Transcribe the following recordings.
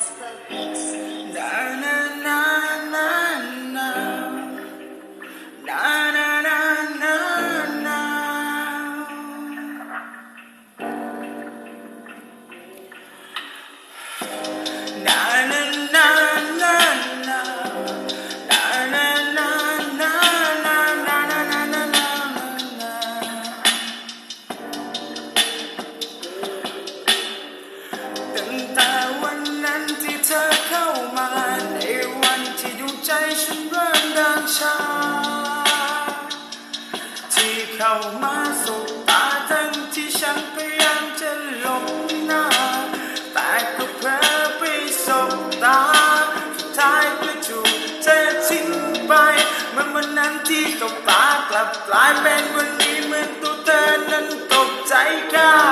That's the beats. เข้ามาสบตาทั้งที่ฉันพยายามจะหลบหน้า แต่ก็เพ้อไปสบตาสุดท้ายก็ถูกเธอทิ้งไปเมื่อวันนั้นที่ตกตากลับกลายเป็นวันนี้เหมือนตัวเธอนั้นตกใจก้า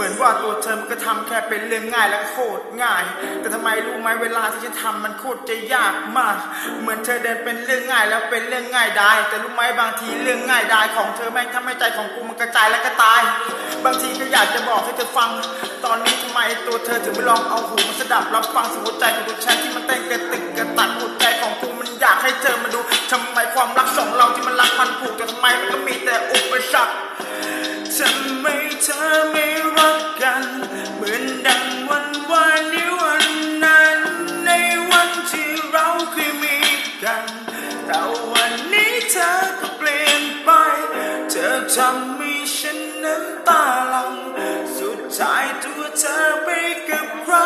เหมือนว่าตัวเธอมันก็ทำแค่เป็นเรื่องง่ายและโคตรง่าย แต่ทำไมรู้ไหมเวลาที่ฉันทำมันโคตรจะยากมาก เหมือนเธอเดินเป็นเรื่องง่ายแล้วเป็นเรื่องง่ายได้ แต่รู้ไหมบางทีเรื่องง่ายได้ของเธอแม่งทำให้ใจของกูมันกระจายและก็ตาย บางทีก็อยากจะบอกให้เธอฟัง ตอนนี้ทำไมตัวเธอถึงไม่ลองเอาหูมาสดับรับฟังสมมติใจของตัวฉันที่มันำให้ฉันน้ำตาลัง สุดท้ายตัวเธอไปกับใคร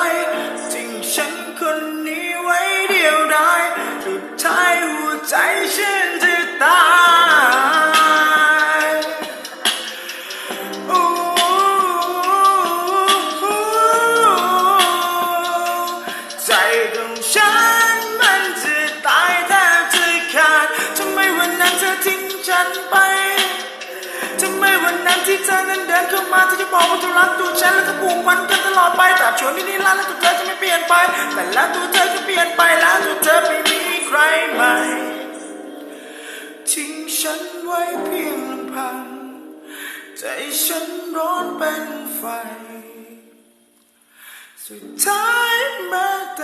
ที่เธอนั้นเดินเข้ามาเธอจะบอกว่าเธอรักตัวฉันแล้วก็ผูกพันกันตลอดไปแต่ชวนที่นี่ลาแล้วตัวเธอจะไม่เปลี่ยนไป แต่แล้วตัวเธอก็เปลี่ยนไปแล้วตัวเธอไม่มีใครใหม่ทิ้งฉันไว้เพียงลำพังใจฉันร้อนเป็นไฟ สุดท้ายแม้แต่